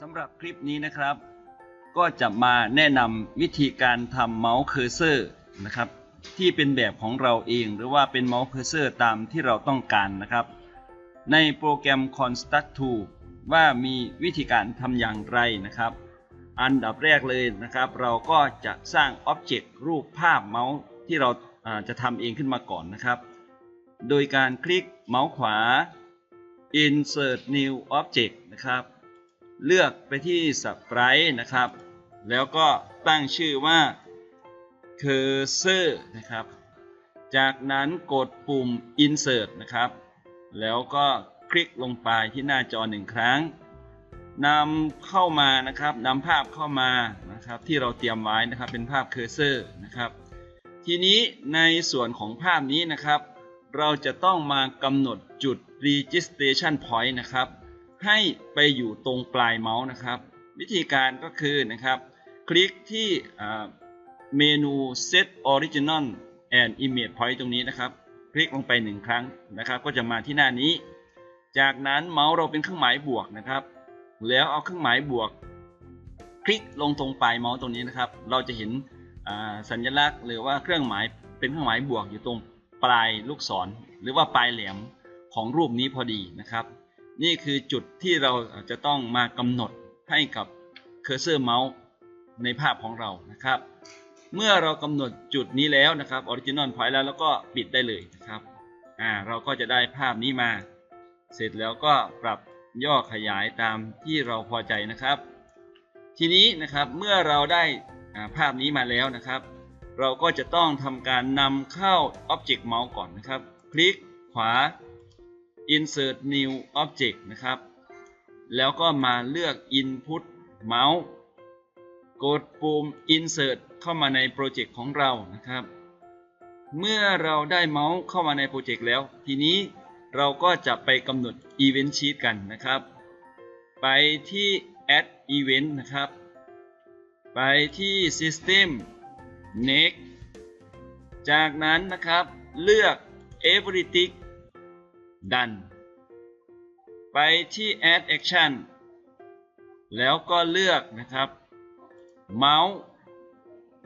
สำหรับคลิปนี้นะครับ ก็จะมาแนะนำวิธีการทำเมาส์เคอร์เซอร์นะครับที่เป็นแบบของเราเองหรือว่าเป็นเมาส์เคอร์เซอร์ตามที่เราต้องการนะครับ ในโปรแกรม Construct Tool ว่ามีวิธีการทำอย่างไรนะครับ อันดับแรกเลยนะครับ เราก็จะสร้างอ็อบเจกต์รูปภาพเมาส์ที่เราอ่าจะทำเองขึ้นมาก่อนนะครับ โดยการคลิกเมาส์ขวา Insert New Object นะครับ เลือกไปที่ Sprite นะครับ แล้วก็ตั้งชื่อว่า Cursor นะครับ จากนั้นกดปุ่ม Insert นะครับ แล้วก็คลิกลงไปที่หน้าจอหนึ่งครั้งนำเข้ามานะครับนำภาพเข้ามานะครับที่เราเตรียมไว้นะครับเป็นภาพเคอร์เซอร์นะครับ ทีนี้ในส่วนของภาพนี้นะครับ เราจะต้องมากำหนดจุด registration point นะครับ ให้ไปอยู่ตรงปลายเมาส์นะครับ วิธีการก็คือนะครับ คลิกที่เมนู set original and image point ตรงนี้นะครับ คลิกลงไปหนึ่งครั้งนะครับ ก็จะมาที่หน้านี้ จากนั้นเมาส์เราเป็นเครื่องหมายบวกนะครับ แล้วเอาเครื่องหมายบวก คลิกลงตรงปลายเมาส์ตรงนี้นะครับ เราจะเห็นสัญลักษณ์หรือว่าเครื่องหมายเป็นเครื่องหมายบวกอยู่ตรงปลายลูกศร หรือว่าปลายแหลมของรูปนี้พอดีนะครับ นี่คือจุดที่เราจะต้องมากำหนดให้กับเคอร์เซอร์เมาส์ในภาพของเรานะครับ เมื่อเรากำหนดจุดนี้แล้วนะครับออริจินอลพอยต์แล้วแล้วก็ปิดได้เลยนะครับอ่าเราก็จะได้ภาพนี้มา เสร็จแล้วก็ปรับย่อขยายตามที่เราพอใจนะครับ ทีนี้นะครับเมื่อเราได้อ่าภาพนี้มาแล้วนะครับ เราก็จะต้องทำการนำเข้า Object Mouse ก่อนนะครับ คลิกขวา Insert New Object นะครับ แล้วก็มาเลือก Input Mouse กดปุ่ม Insert เข้ามาในโปรเจกต์ของเรานะครับ เมื่อเราได้เมาส์เข้ามาในโปรเจกต์แล้ว ทีนี้เราก็จะไปกำหนด Event Sheet กันนะครับ ไปที่ Add Event นะครับ ไปที่ System Next จากนั้นนะครับเลือก Everything Done ไปที่ Add Action แล้วก็เลือกนะครับ Mouse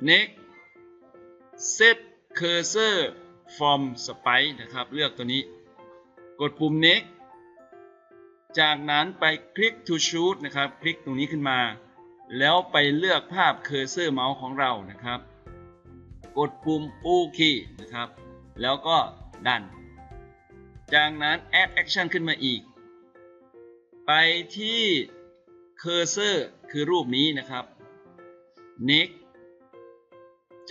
Next Set Cursor from Spike นะครับ เลือกตัวนี้ กดปุ่ม Next จากนั้นไปคลิก to shoot นะครับ คลิกตรงนี้ขึ้นมา แล้วไปเลือกภาพเคอร์เซอร์เมาส์ของเรานะครับ กดปุ่ม OK นะครับ แล้วก็ดัน จากนั้น add action ขึ้นมาอีก ไปที่ cursor คือรูปนี้นะครับ next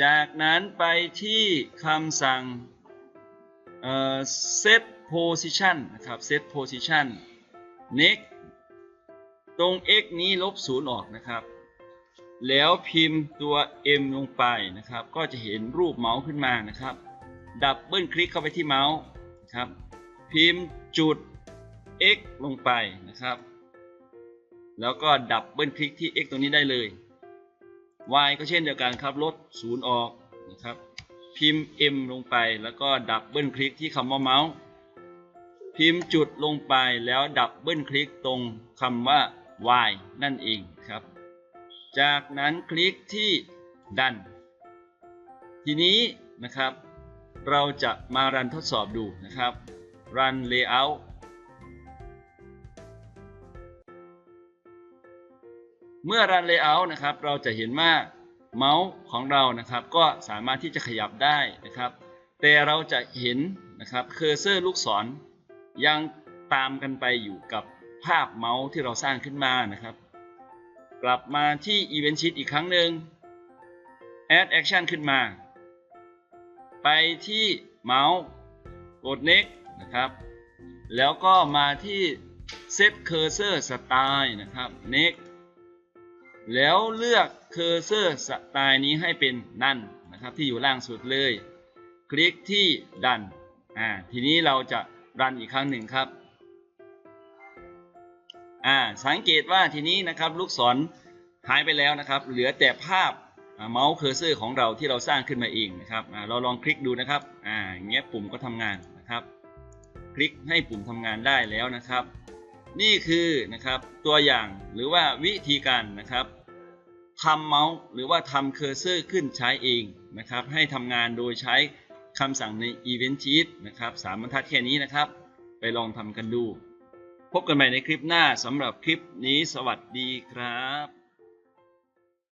จากนั้นไปที่คำสั่ง set position นะครับ set position next ตรง x นี้ลบศูนย์ออกนะครับ แล้วพิมพ์ตัว m ลงไปนะครับ ก็จะเห็นรูปเมาส์ขึ้นมานะครับ ดับเบิลคลิกเข้าไปที่เมาส์นะครับ พิมพ์จุด x ลงไปนะครับ แล้วก็ดับเบิลคลิกที่ x ตรงนี้ได้เลย y ก็เช่นเดียวกันครับลดศูนย์ออกนะครับ พิมพ์ m ลงไปแล้วก็ดับเบิลคลิกที่คำว่าเมาส์ พิมพ์จุดลงไปแล้วดับเบิลคลิกตรงคำว่า y นั่นเองครับ จากนั้นคลิกที่ดัน ทีนี้นะครับ เราจะมารันทดสอบดูนะครับ run layout เมื่อ run layout นะครับ เราจะเห็นว่าเมาส์ของเรานะครับ ก็สามารถที่จะขยับได้นะครับ แต่เราจะเห็นนะครับเคอร์เซอร์ลูกศรยังตามกันไปอยู่กับภาพเมาส์ที่เราสร้างขึ้นมานะครับ กลับมาที่ Event Sheet อีกครั้งหนึ่ง Add Action ขึ้นมา ไปที่เมาส์กด Next นะครับ แล้วก็มาที่ Set Cursor Style นะครับ Next แล้วเลือก Cursor Style นี้ให้เป็นนั่นนะครับที่อยู่ล่างสุดเลย คลิกที่ดันอ่าทีนี้เราจะรันอีกครั้งหนึ่งครับอ่าสังเกตว่าทีนี้นะครับลูกศรหายไปแล้วนะครับ เหลือแต่ภาพเมาส์เคอร์เซอร์ของเราที่เราสร้างขึ้นมาเองนะครับอ่าเราลองคลิกดูนะครับอ่าอย่างเงี้ยปุ่มก็ทำงานนะครับ คลิกให้ปุ่มทำงานได้แล้วนะครับ นี่คือนะครับตัวอย่างหรือว่าวิธีการนะครับทำเมาส์หรือว่าทำเคอร์เซอร์ขึ้นใช้เองนะครับ ให้ทำงานโดยใช้คำสั่งใน Event Sheet นะครับสามบรรทัดแค่นี้นะครับ ไปลองทำกันดู พบกันใหม่ในคลิปหน้าสำหรับคลิปนี้สวัสดีครับ